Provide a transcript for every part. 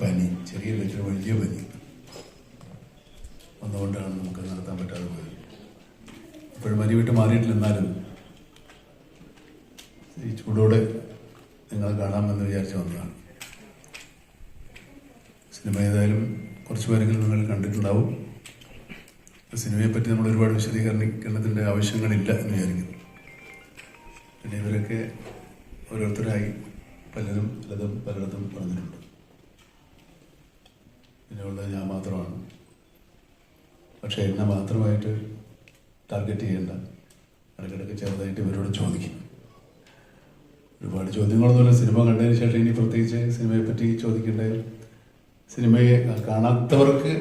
പനി ചെറിയ വെച്ചിട്ട് വലിയ പനി. വന്നുകൊണ്ടാണ് നമുക്ക് നടത്താൻ പറ്റാതെ പോയത്. ഇപ്പോഴും പനി വിട്ട് മാറിയിട്ടില്ല എന്നാലും. ഈ ചൂടോടെ നിങ്ങളെ കാണാമെന്ന് വിചാരിച്ച് വന്നതാണ് സിനിമ ഏതായാലും കുറച്ച് പേരെങ്കിലും നിങ്ങൾ കണ്ടിട്ടുണ്ടാവും. സിനിമയെ പറ്റി നമ്മൾ ഒരുപാട് വിശദീകരണത്തിന്റെ ആവശ്യങ്ങളില്ല എന്ന് വിചാരിക്കുന്നു. പിന്നെ ഇവരൊക്കെ ഓരോരുത്തരായി പലരും പലതും പലയിടത്തും പറഞ്ഞിട്ടുണ്ട്. പിന്നെ ഞാൻ മാത്രമാണ്. പക്ഷേ എന്നെ മാത്രമായിട്ട് ടാർഗറ്റ് ചെയ്യേണ്ട ഇടയ്ക്കിടയ്ക്ക് ചെറുതായിട്ട് ഇവരോട് ചോദിക്കും. ഒരുപാട് ചോദ്യങ്ങളൊന്നുമില്ല സിനിമ കണ്ടതിന് ശേഷം ഇനി പ്രത്യേകിച്ച് സിനിമയെ പറ്റി ചോദിക്കേണ്ട? സിനിമയെ കാണാത്തവർക്ക്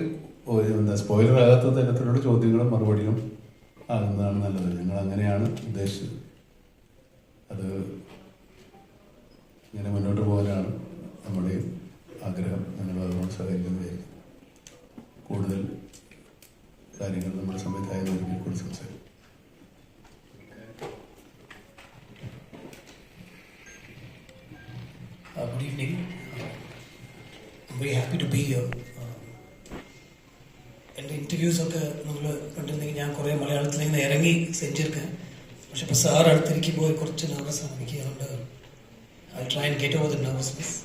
എന്താ സ്പോയിലർ ആകാത്ത തരത്തിലുള്ള ചോദ്യങ്ങളും മറുപടിയും ആകുന്നതാണ് നല്ലത്. ഞങ്ങൾ അങ്ങനെയാണ് ഉദ്ദേശിച്ചത്. കൂടി സംസാരിക്കും Uh, good evening. Uh, I'm very happy to be here. Uh, എന്റെ ഇന്റർവ്യൂസ് ഒക്കെ നമ്മൾ കണ്ടിരുന്നെങ്കിൽ ഞാൻ കുറേ മലയാളത്തിൽ നിന്ന് ഇറങ്ങി സെഞ്ചിരിക്കാൻ പക്ഷെ ഇപ്പോൾ സാർ അടുത്തിരിക്കുമ്പോൾ കുറച്ച് നെർവസ് ആണ് എനിക്ക് അതുകൊണ്ട് I try and get over the nervousness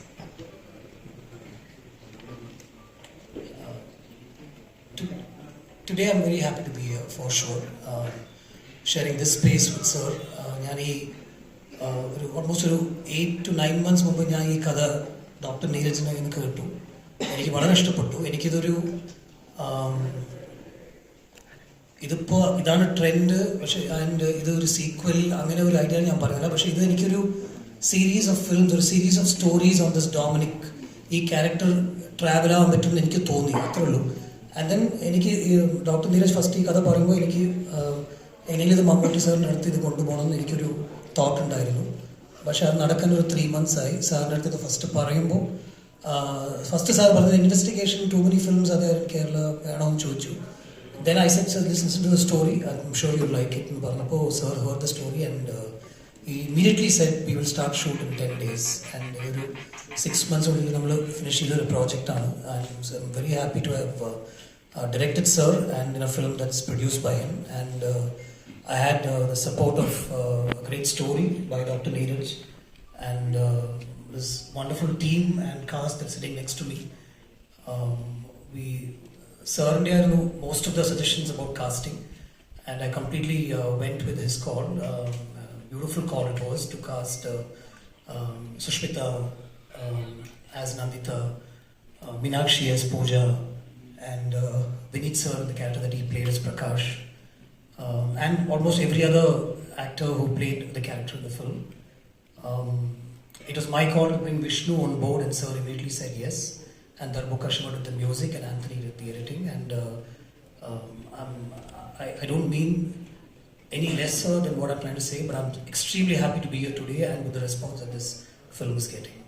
today I'm very happy to be for sure sharing this space with sir ഞാൻ ഈ uh, ഒരു ഓൾമോസ്റ്റ് ഒരു എയ്റ്റ് ടു നയൻ മന്ത്സ് മുമ്പ് ഞാൻ ഈ കഥ ഡോക്ടർ നീരജിനെ നിന്ന് കേട്ടു. എനിക്ക് വളരെ ഇഷ്ടപ്പെട്ടു. എനിക്കിതൊരു ഇതിപ്പോൾ ഇതിപ്പോ ഇതാണ് ട്രെൻഡ് പക്ഷെ ആൻഡ് ഇത് ഒരു സീക്വൽ അങ്ങനെ ഒരു ഐഡിയ ഞാൻ പറയുന്നില്ല. പക്ഷെ ഇത് എനിക്കൊരു സീരീസ് ഓഫ് ഫിലിംസ് ഒരു series of stories on this Dominic ഈ ക്യാരക്ടർ ട്രാവൽ ആവാൻ പറ്റുമെന്ന് എനിക്ക് തോന്നി. അത്രേ ഉള്ളൂ. ആൻഡ് ദെൻ എനിക്ക് ഡോക്ടർ നീരജ് ഫസ്റ്റ് ഈ കഥ പറയുമ്പോൾ എനിക്ക് എങ്ങനെയും ഇത് മമ്മൂട്ടി സാറിന്റെ അടുത്ത് ഇത് കൊണ്ടുപോകണം എന്ന് എനിക്കൊരു തോട്ട് ഉണ്ടായിരുന്നു. പക്ഷേ അത് നടക്കാൻ ഒരു ത്രീ മന്ത്സ് ആയി. സാറിന്റെ അടുത്ത് ഇത് ഫസ്റ്റ് പറയുമ്പോൾ ഫസ്റ്റ് സാർ പറഞ്ഞത് ഇൻവെസ്റ്റിഗേഷൻ ടു മെനി ഫിലിംസ് അത് കേരള വേണമെന്ന് ചോദിച്ചു. Then I said listen to the story I'm sure you like it എന്ന് പറഞ്ഞപ്പോൾ sir hear the story and Immediately set we will start shoot in ten days and ഒരു six months ഉള്ളിൽ നമ്മൾ finish ചെയ്തൊരു പ്രോജക്റ്റാണ് and I'm very happy to have directed sir and in a film that's produced by him and uh, I had uh, the support of uh, a great story by Dr. Neeraj and uh, this wonderful team and cast that's sitting next to me. Um, we Sir India knew most of the suggestions about casting and I completely uh, went with his call. Um, uh, beautiful call it was to cast uh, um, Sushmita um, as Nandita, uh, Minakshi as Pooja, and uh, Vinit sir, the character that he played as Prakash, um, and almost every other actor who played the character in the film. Um, it was my call to bring Vishnu on board, and sir immediately said yes. And Darbo Kashima did the music, and Anthony did the editing. And uh, um, I, I don't mean any lesser than what I'm trying to say, but I'm extremely happy to be here today and with the response that this film is getting.